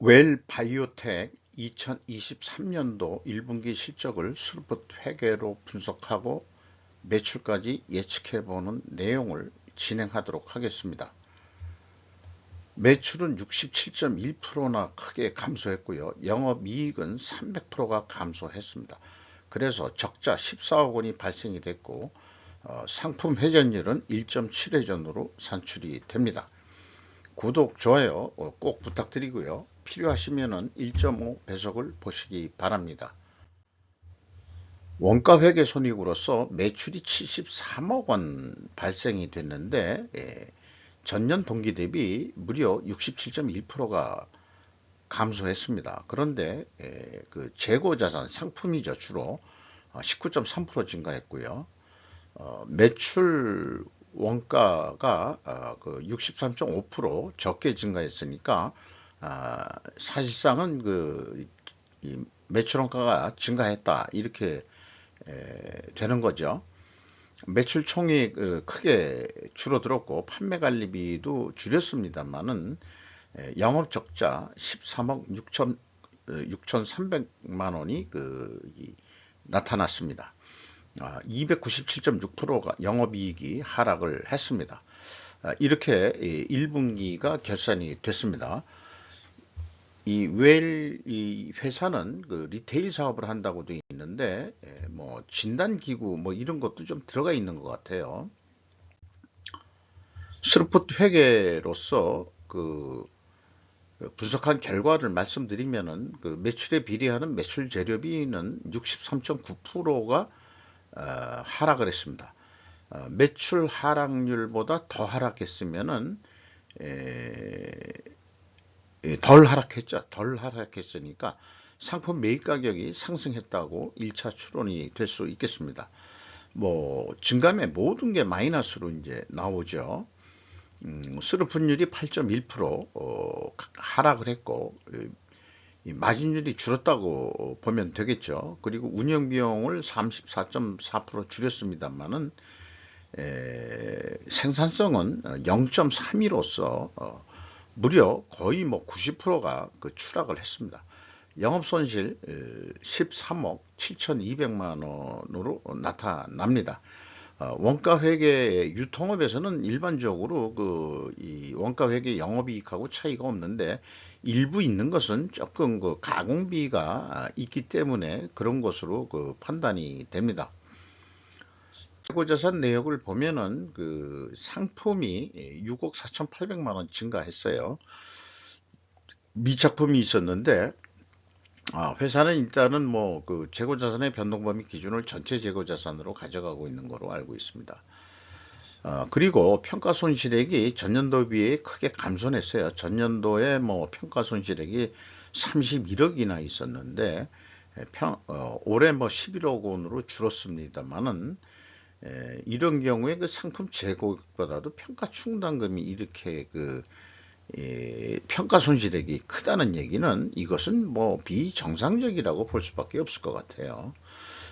웰 바이오텍 2023년도 1분기 실적을 스루풋 회계로 분석하고 매출까지 예측해보는 내용을 진행하도록 하겠습니다. 매출은 67.1%나 크게 감소했고요. 영업이익은 300%가 감소했습니다. 그래서 적자 14억 원이 발생이 됐고 어, 상품 회전율은 1.7회전으로 산출이 됩니다. 구독, 좋아요 어, 꼭 부탁드리고요. 필요하시면 1.5 배속을 보시기 바랍니다. 원가 회계 손익으로서 매출이 73억 원 발생이 됐는데 예, 전년 동기 대비 무려 67.1%가 감소했습니다. 그런데 예, 그 재고 자산 상품이죠 주로 19.3% 어, 증가했고요. 어, 매출 원가가 어, 그 63.5% 적게 증가했으니까 아, 사실상은 그 매출 원가가 증가했다 이렇게 되는 거죠. 매출 총이 그 크게 줄어들었고 판매 관리비도 줄였습니다만은 영업 적자 13억 6천 6,300만 원이 그 나타났습니다. 297.6%가 영업이익이 하락을 했습니다. 아, 이렇게 1분기가 결산이 됐습니다. 이 웰 이 회사는 그 리테일 사업을 한다고 되어 있는데 예, 뭐 진단 기구 뭐 이런 것도 좀 들어가 있는 것 같아요. 스루풋 회계로서 그 분석한 결과를 말씀드리면은 그 매출에 비례하는 매출 재료비는 63.9%가 어, 하락을 했습니다. 어, 매출 하락률보다 더 하락했으면은 에, 덜 하락했죠. 덜 하락했으니까 상품 매입 가격이 상승했다고 1차 추론이 될 수 있겠습니다. 뭐 증감의 모든 게 마이너스로 이제 나오죠. 음, 수르분율이 8.1% 어, 하락을 했고 마진율이 줄었다고 보면 되겠죠. 그리고 운영 비용을 34.4% 줄였습니다만은 생산성은 0.32로서 어, 무려 거의 뭐 90%가 그 추락을 했습니다. 영업 손실 13억 7,200만 원으로 나타납니다. 어, 원가 회계 유통업에서는 일반적으로 그 이 원가 회계 영업이익하고 차이가 없는데 일부 있는 것은 조금 그 가공비가 있기 때문에 그런 것으로 그 판단이 됩니다. 재고자산 내역을 보면은 그 상품이 6억 4,800만 원 증가했어요. 미착품이 있었는데 아, 회사는 일단은 뭐 그 재고 자산의 변동 범위 기준을 전체 재고 자산으로 가져가고 있는 거로 알고 있습니다. 어, 그리고 평가 손실액이 전년도 비해 크게 감소했어요. 전년도에 뭐 평가 손실액이 31억이나 있었는데 평, 어, 올해 뭐 11억 원으로 줄었습니다만은 에, 이런 경우에 그 상품 재고보다도 평가 충당금이 이렇게 그 에, 평가 손실액이 크다는 얘기는 이것은 뭐 비정상적이라고 볼 수밖에 없을 것 같아요.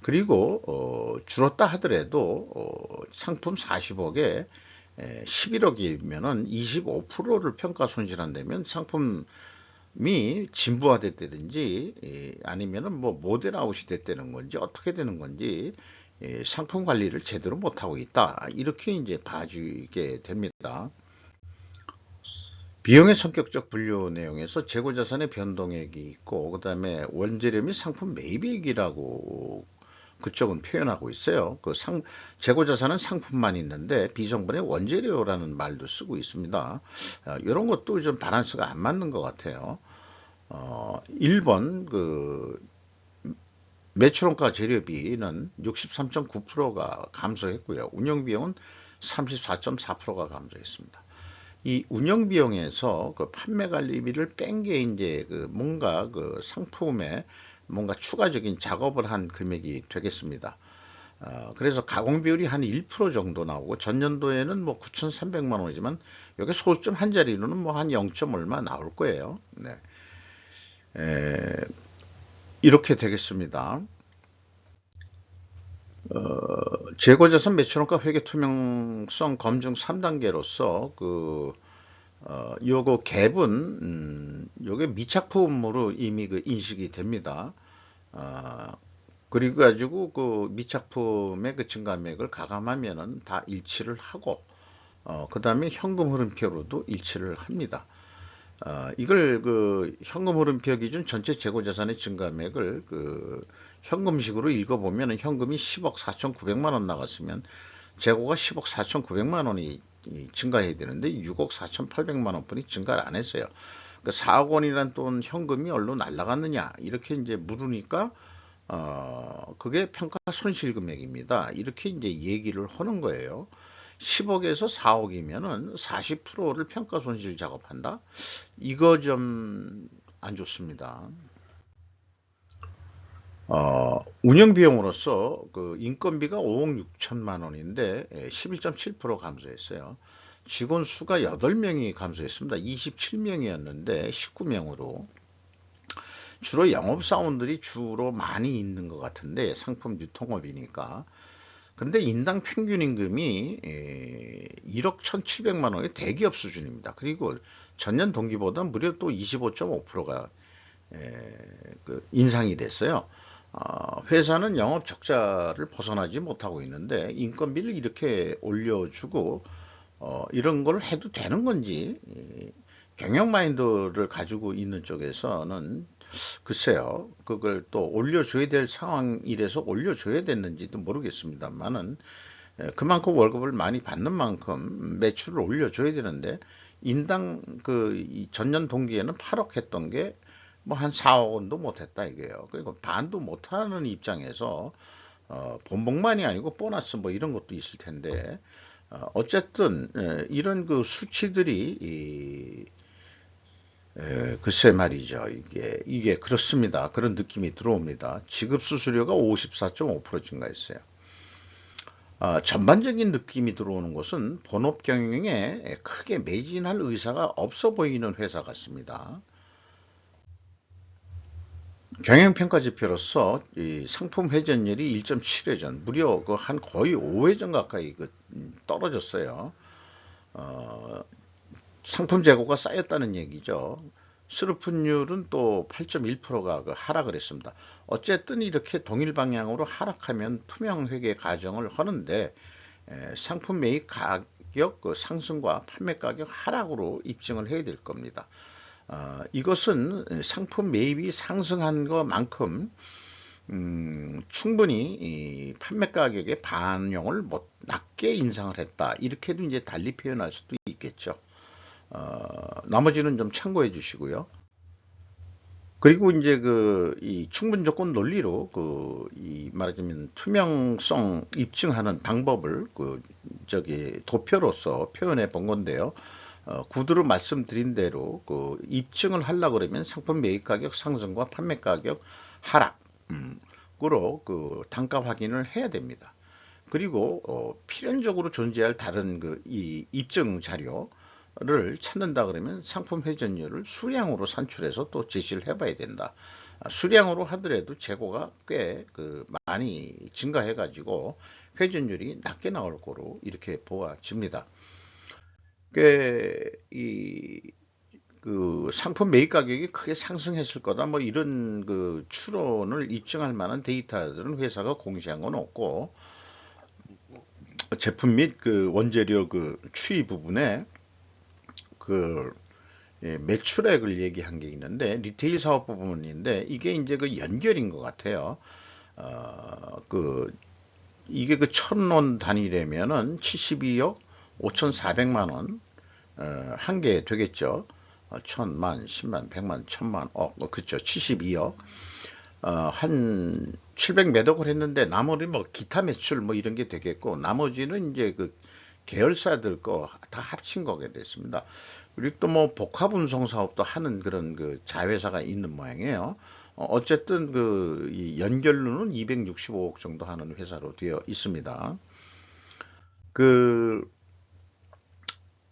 그리고 어, 줄었다 하더라도 어, 상품 40억에 11억이면은 25%를 평가 손실한다면 상품이 진부화됐다든지 아니면은 뭐 모델 아웃이 됐다는 건지 어떻게 되는 건지 예, 상품 관리를 제대로 못하고 있다. 이렇게 이제 봐주게 됩니다. 비용의 성격적 분류 내용에서 재고자산의 변동액이 있고 그 다음에 원재료 및 상품 매입액이라고 그쪽은 표현하고 있어요. 그 상, 재고자산은 상품만 있는데 비정분의 원재료라는 말도 쓰고 있습니다. 어, 이런 것도 좀 바란스가 안 맞는 것 같아요. 어, 1번 그 매출원가 재료비는 63.9%가 감소했고요. 운영비용은 34.4%가 감소했습니다. 이 운영 비용에서 그 판매 관리비를 뺀 게 이제 그 뭔가 그 상품에 뭔가 추가적인 작업을 한 금액이 되겠습니다. 어, 그래서 가공 비율이 한 1% 정도 나오고 전년도에는 뭐 9,300만 원이지만 여기 소수점 한 자리로는 뭐 한 0. 얼마 나올 거예요. 네. 에, 이렇게 되겠습니다. 어, 재고자산 매출원가 회계 투명성 검증 3단계로서 그 어, 요거 갭은 음, 요게 미착품으로 이미 그 인식이 됩니다. 어, 그리고 가지고 그 미착품의 그 증가액을 가감하면은 다 일치를 하고 어, 그 다음에 현금 흐름표로도 일치를 합니다. 어, 이걸 그 현금 흐름표 기준 전체 재고 자산의 증가액을 그 현금식으로 읽어보면 현금이 10억 4,900만 원 나갔으면 재고가 10억 4,900만 원이 증가해야 되는데 6억 4,800만 원뿐이 증가를 안 했어요. 그 4억 원이란 돈 현금이 얼로 날라갔느냐 이렇게 이제 물으니까 어 그게 평가 손실 금액입니다. 이렇게 이제 얘기를 하는 거예요. 10억에서 4억이면은 40%를 평가 손실 작업한다. 이거 좀 안 좋습니다. 어, 운영 비용으로서 그 인건비가 5억 6천만 원인데 11.7% 감소했어요. 직원 수가 8명이 감소했습니다. 27명이었는데 19명으로 주로 영업사원들이 주로 많이 있는 것 같은데 상품 유통업이니까 근데 인당 평균 임금이 1억 1,700만 원의 대기업 수준입니다. 그리고 전년 동기보다 무려 또 25.5%가 그 인상이 됐어요. 어, 회사는 영업 적자를 벗어나지 못하고 있는데 인건비를 이렇게 올려주고 어, 이런 걸 해도 되는 건지 경영 마인드를 가지고 있는 쪽에서는 글쎄요 그걸 또 올려줘야 될 상황이라서 올려줘야 됐는지도 모르겠습니다만은 그만큼 월급을 많이 받는 만큼 매출을 올려줘야 되는데 인당 그 전년 동기에는 8억 했던 게 뭐 한 4억 원도 못했다 이게요. 그리고 반도 못하는 입장에서 어, 본봉만이 아니고 보너스 뭐 이런 것도 있을 텐데 어, 쨌든 이런 그 수치들이 이, 에, 글쎄 말이죠. 이게 이게 그렇습니다. 그런 느낌이 들어옵니다. 지급 수수료가 54.5% 증가했어요. 어, 전반적인 느낌이 들어오는 것은 본업 경영에 크게 매진할 의사가 없어 보이는 회사 같습니다. 경영평가 지표로서 이 상품 회전율이 1.7회 전, 무려 그 한 거의 5회 전 가까이 그 떨어졌어요. 어, 상품 재고가 쌓였다는 얘기죠. 수르픈율은 또 8.1%가 그 하락을 했습니다. 어쨌든 이렇게 동일 방향으로 하락하면 투명 회계 가정을 하는데 에, 상품 매입 가격 그 상승과 판매 가격 하락으로 입증을 해야 될 겁니다. 어, 이것은 상품 매입이 상승한 것만큼 음, 충분히 이 판매 가격의 반영을 못 낮게 인상을 했다. 이렇게도 이제 달리 표현할 수도 있겠죠. 어, 나머지는 좀 참고해 주시고요. 그리고 이제 그 이 충분 조건 논리로 그 이 말하자면 투명성 입증하는 방법을 그 저기 도표로서 표현해 본 건데요. 어, 구두로 말씀드린 대로 그 입증을 하려 그러면 상품 매입 가격 상승과 판매 가격 하락 으로 그 단가 확인을 해야 됩니다. 그리고 어, 필연적으로 존재할 다른 그 이 입증 자료를 찾는다 그러면 상품 회전율을 수량으로 산출해서 또 제시를 해봐야 된다. 아, 수량으로 하더라도 재고가 꽤 그 많이 증가해 가지고 회전율이 낮게 나올 거로 이렇게 보아집니다. 이, 그 상품 매입 가격이 크게 상승했을 거다. 뭐 이런 그 추론을 입증할 만한 데이터들은 회사가 공시한 건 없고 제품 및 그 원재료 그 추이 부분에 그 예, 매출액을 얘기한 게 있는데 리테일 사업 부분인데 이게 이제 그 연결인 것 같아요. 어 그 이게 그 천 원 단위라면은 72억 5,400만 원, 어, 한 개 되겠죠. 어, 천만, 십만, 백만, 천만, 억, 뭐, 그쵸. 72억. 어, 한 700 매덕을 했는데 나머지 뭐 기타 매출 뭐 이런 게 되겠고 나머지는 이제 그 계열사들 거 다 합친 거게 됐습니다. 그리고 또 뭐 복합 운송 사업도 하는 그런 그 자회사가 있는 모양이에요. 어, 어쨌든 그 연결로는 265억 정도 하는 회사로 되어 있습니다. 그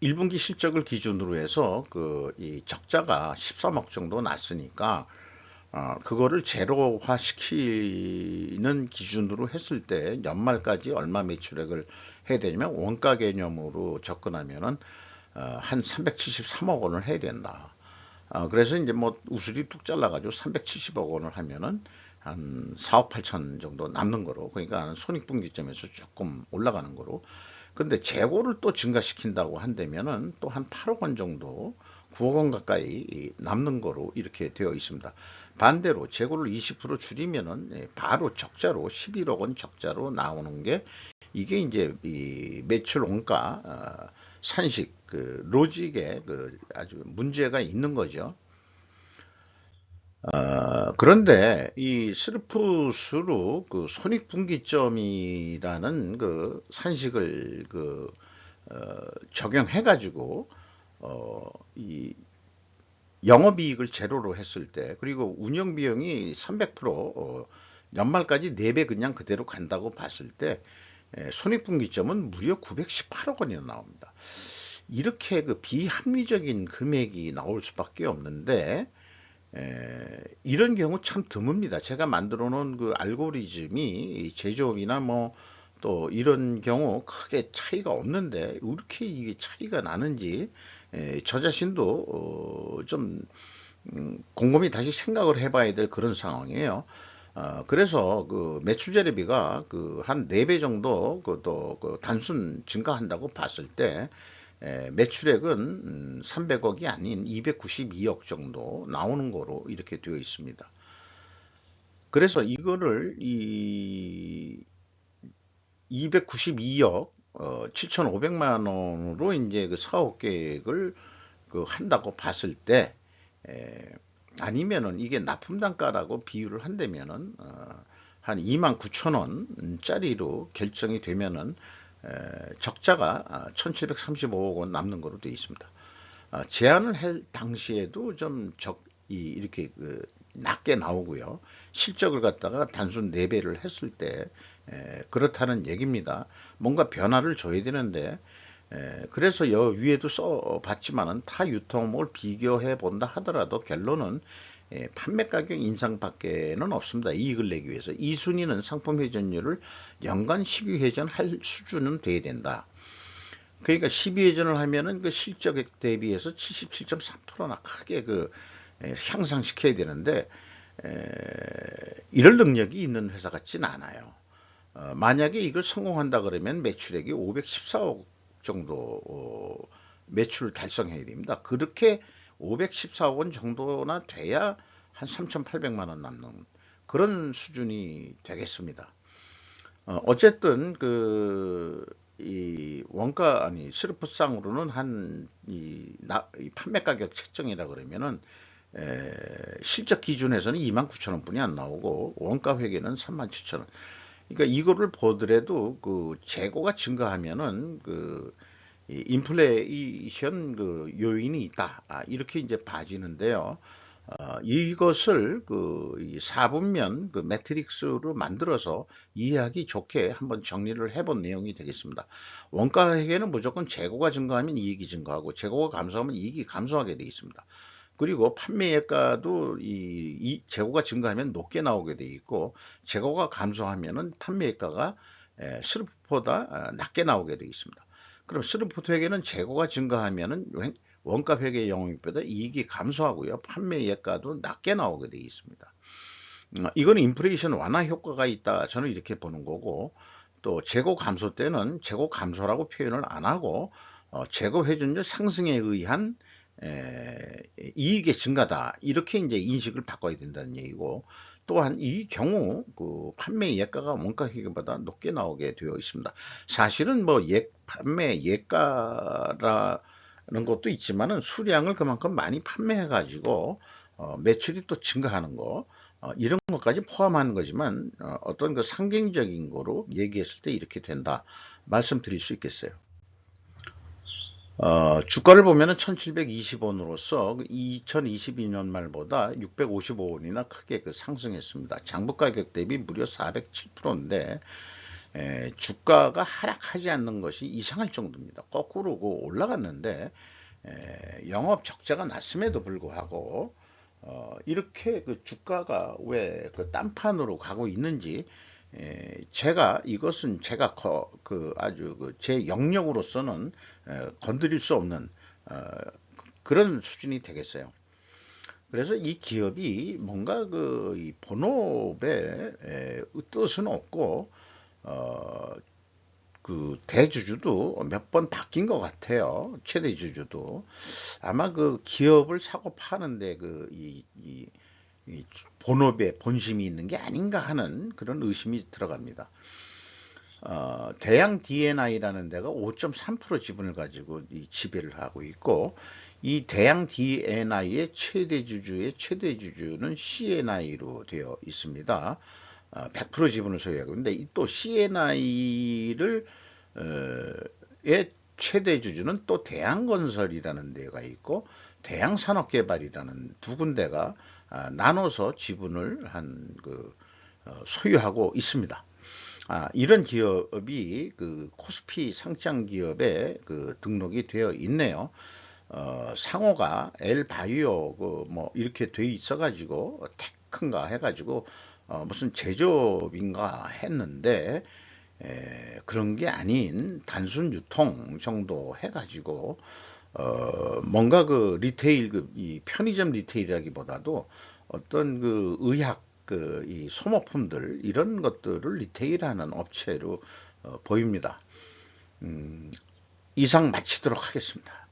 1분기 실적을 기준으로 해서 그 이 적자가 13억 정도 났으니까 어, 그거를 제로화 시키는 기준으로 했을 때 연말까지 얼마 매출액을 해야 되냐면 원가 개념으로 접근하면은 어, 한 373억 원을 해야 된다. 어, 그래서 이제 뭐 우수리 뚝 잘라가지고 370억 원을 하면은 한 4억 8천 정도 남는 거로 그러니까 손익분기점에서 조금 올라가는 거로 근데 재고를 또 증가시킨다고 한다면은 또 한 8억 원 정도 9억 원 가까이 남는 거로 이렇게 되어 있습니다. 반대로 재고를 20% 줄이면은 예, 바로 적자로 11억 원 적자로 나오는 게 이게 이제 이 매출 원가 어, 산식 그 로직에 그 아주 문제가 있는 거죠. 어, 그런데 이 스르프스로 그 손익분기점이라는 그 산식을 그 어, 적용해 가지고 어, 이 영업이익을 제로로 했을 때 그리고 운영비용이 300% 어, 연말까지 4배 그냥 그대로 간다고 봤을 때 에, 손익분기점은 무려 918억 원이나 나옵니다. 이렇게 그 비합리적인 금액이 나올 수밖에 없는데 에, 이런 경우 참 드뭅니다. 제가 만들어 놓은 그 알고리즘이 제조업이나 뭐 또 이런 경우 크게 차이가 없는데 왜 이렇게 이게 차이가 나는지 에, 저 자신도 어, 좀 음, 곰곰이 다시 생각을 해봐야 될 그런 상황이에요. 어, 그래서 그 매출 재료비가 그한 4배 정도 그 또 그 단순 증가한다고 봤을 때 에, 매출액은 300억이 음, 아닌 292억 정도 나오는 거로 이렇게 되어 있습니다. 그래서 이거를 이 292억 어, 7,500만 원으로 이제 그 사업 계획을 그 한다고 봤을 때 에, 아니면은 이게 납품 단가라고 비유를 한다면은 어, 한 2만 9천 원짜리로 결정이 되면은 적자가 1735억 원 남는 거로 되어 있습니다. 아, 제안을 할 당시에도 좀 적, 이렇게 그 낮게 나오고요. 실적을 갖다가 단순 4배를 했을 때 그렇다는 얘기입니다. 뭔가 변화를 줘야 되는데 그래서 여 위에도 써봤지만은 타 유통업을 비교해 본다 하더라도 결론은 예, 판매 가격 인상밖에는 없습니다. 이익을 내기 위해서. 이 순위는 상품 회전율을 연간 12회전 할 수준은 돼야 된다. 그러니까 12회전을 하면은 그 실적에 대비해서 77.3%나 크게 그 예, 향상시켜야 되는데 에, 이럴 능력이 있는 회사 같진 않아요. 어, 만약에 이걸 성공한다 그러면 매출액이 514억 정도 어, 매출을 달성해야 됩니다. 그렇게 514억 원 정도나 돼야 한 3,800만 원 남는 그런 수준이 되겠습니다. 어, 쨌든 그, 이 원가, 아니, 스르프상으로는 한, 이, 판매 가격 책정이라 그러면은, 에, 실적 기준에서는 2만 9천 원 뿐이 안 나오고, 원가 회계는 3만 7천 원. 그러니까 이거를 보더라도 그 재고가 증가하면은 그 인플레이션 그 요인이 있다. 아, 이렇게 이제 봐지는데요. 어, 이것을 그 4분면 그 매트릭스로 만들어서 이해하기 좋게 한번 정리를 해본 내용이 되겠습니다. 원가 회계는 무조건 재고가 증가하면 이익이 증가하고 재고가 감소하면 이익이 감소하게 되어 있습니다. 그리고 판매액가도 이, 이 재고가 증가하면 높게 나오게 되어 있고 재고가 감소하면은 판매액가가 스루프보다 아, 낮게 나오게 되어 있습니다. 그럼 스루프트 회계는 재고가 증가하면은 원가 회계 영업보다 이익이 감소하고요. 판매 예가도 낮게 나오게 되어 있습니다. 음, 이거는 인플레이션 완화 효과가 있다. 저는 이렇게 보는 거고 또 재고 감소 때는 재고 감소라고 표현을 안 하고 어, 재고 회전율 상승에 의한 에, 이익의 증가다. 이렇게 이제 인식을 바꿔야 된다는 얘기고 또한 이 경우 그 판매 예가가 원가 기금보다 높게 나오게 되어 있습니다. 사실은 뭐 예, 판매 예가라는 것도 있지만은 수량을 그만큼 많이 판매해 가지고 어, 매출이 또 증가하는 거 어, 이런 것까지 포함하는 거지만 어, 떤그 상징적인 거로 얘기했을 때 이렇게 된다 말씀드릴 수 있겠어요. 어, 주가를 보면은 1720원으로서 2022년 말보다 655원이나 크게 그 상승했습니다. 장부 가격 대비 무려 407%인데 에, 주가가 하락하지 않는 것이 이상할 정도입니다. 거꾸로 그 올라갔는데 에, 영업 적자가 났음에도 불구하고 어, 이렇게 그 주가가 왜 그 딴판으로 가고 있는지 에, 제가 이것은 제가 거, 그 아주 그 제 영역으로서는 에, 건드릴 수 없는 어, 그런 수준이 되겠어요. 그래서 이 기업이 뭔가 그이 본업의 에, 뜻은 없고 어, 그 대주주도 몇 번 바뀐 것 같아요. 최대 주주도 아마 그 기업을 사고 파는데 그이 이, 이 본업에 본심이 있는 게 아닌가 하는 그런 의심이 들어갑니다. 어, 대양 DNI라는 데가 5.3% 지분을 가지고 이 지배를 하고 있고 이 대양 DNI의 최대 주주의 최대 주주는 CNI로 되어 있습니다. 100% 어, 지분을 소유하고 있는데 또 CNI를 어, 의 최대 주주는 또 대양건설이라는 데가 있고 대양산업개발이라는 두 군데가 아, 나눠서 지분을 한그 어, 소유하고 있습니다. 아, 이런 기업이 그 코스피 상장 기업에 그 등록이 되어 있네요. 어, 상호가 엘바이오 그뭐 이렇게 돼 있어 가지고 테크인가 해 가지고 어, 무슨 제조업인가 했는데 에, 그런 게 아닌 단순 유통 정도 해 가지고 어, 뭔가 그 리테일 그 이 편의점 리테일이라기보다도 어떤 그 의학 그 이 소모품들 이런 것들을 리테일하는 업체로 어, 보입니다. 음, 이상 마치도록 하겠습니다.